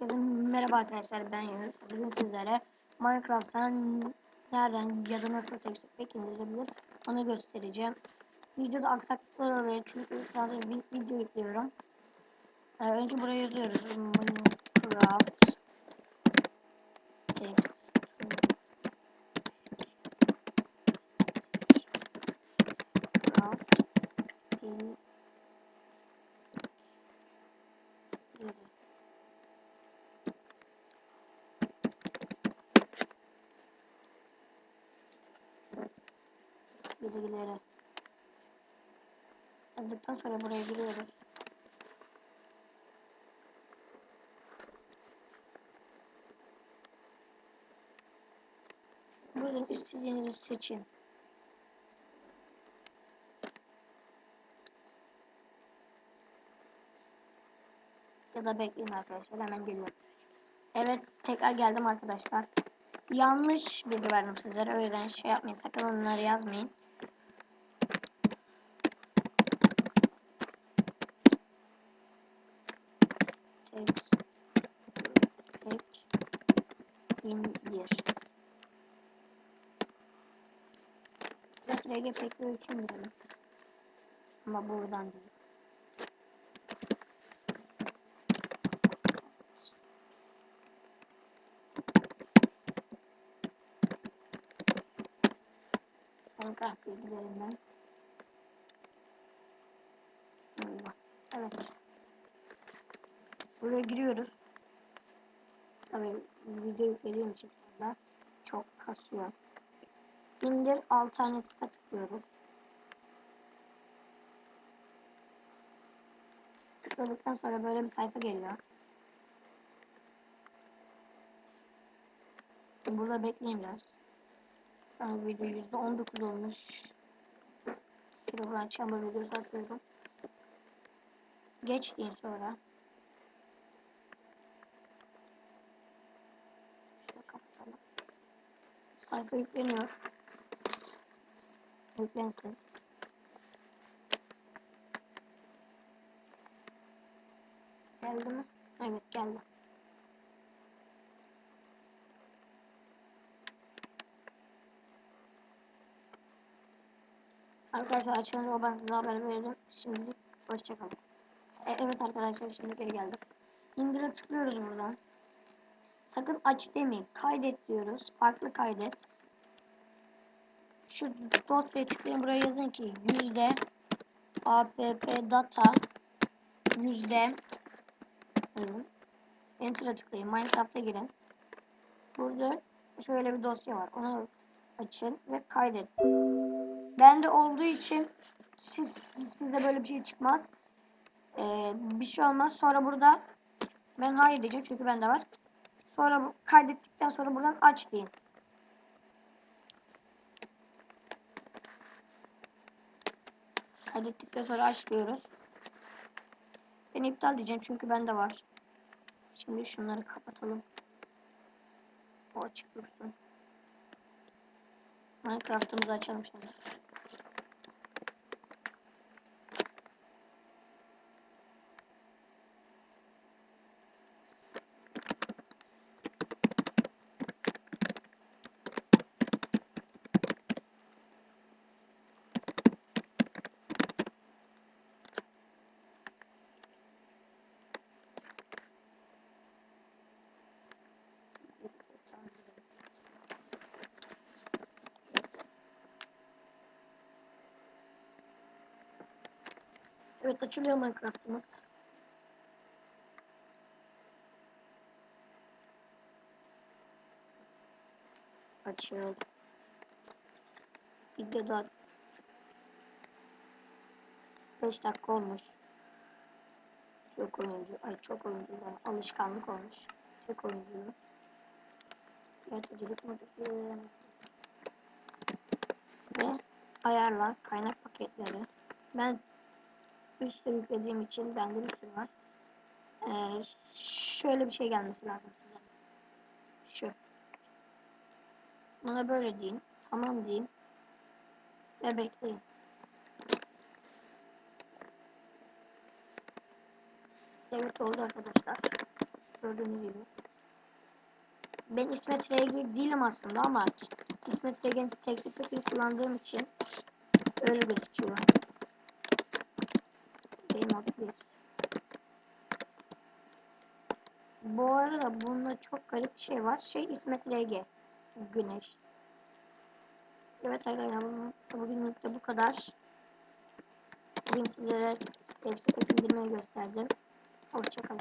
Merhaba arkadaşlar ben Yunus. Bugün sizlere Minecraft'tan nereden ya da nasıl tekstür pek indirilebilir onu göstereceğim. Videoda aksaklıklar oluyor çünkü şu anda video yüklüyorum. Ee, önce buraya yazıyoruz. Minecraft tekstür bilgileri yazdıktan sonra buraya giriyoruz. Buradan istediğinizi seçin. Ya da bekleyin arkadaşlar hemen geliyorum. Evet tekrar geldim arkadaşlar. Yanlış bilgi verdim sizlere o yüzden şey yapmayın sakın onları yazmayın. Tek tek indir. Biraz RG pekli için girelim. Ama buradan değil. Minecraft bilgilerinden. Evet. Buraya giriyoruz. Tabii video yüklediğim için şu anda çok kasıyor. İndir alternatife tıklıyoruz. Tıkladıktan sonra böyle bir sayfa geliyor. Burada bekleyin biraz. Yani video %19 olmuş. Şimdi buradan chamber videosu atıyorum. Geç deyin sonra. Şöyle kapatalım. Sayfa yükleniyor. Yüklensin. Geldi mi? Evet geldi. Arkadaşlar açılınca ben size haber verdim. Şimdi hoşçakalın. E, evet arkadaşlar şimdi geri geldim. İndire tıklıyoruz buradan. Sakın aç demeyin. Kaydet diyoruz. Farklı kaydet. Şu dosyaya tıklayın. Buraya yazın ki yüzde app data yüzde Enter'a tıklayın. Minecraft'a girin. Burada şöyle bir dosya var. Onu açın ve kaydet. Bende olduğu için siz, sizde böyle bir şey çıkmaz. Ee, bir şey olmaz. Sonra burada ben hayır diyeceğim çünkü bende var. Sonra kaydettikten sonra buradan aç deyin. Kaydettikten sonra aç diyoruz. Ben iptal diyeceğim çünkü bende var. Şimdi şunları kapatalım. O açık dursun. Minecraft'ımızı açalım şimdi. Evet açılıyor Minecraft'ımız. Açıldı. Videoda 5 dakika olmuş. Çok oyuncu, ay çok oyuncudan alışkanlık olmuş. Çok oyuncu. Yaratıcılık modeli ve ayarlar, kaynak paketleri. Ben üstü yüklediğim için bende bir sürü var. Ee, şöyle bir şey gelmesi lazım size. Şu. Buna böyle deyin. Tamam deyin. Ve bekleyin. Evet oldu arkadaşlar. Gördüğünüz gibi. Ben İsmet Regi değilim aslında ama İsmet Regi'nin teknik kullandığım için öyle gözüküyor. Game of bir. Bu arada bunda çok garip bir şey var. Şey İsmet Regi. Güneş. Evet arkadaşlar bu- bugünlük de bu kadar. Bugün sizlere indirmeyi gösterdim. Hoşçakalın.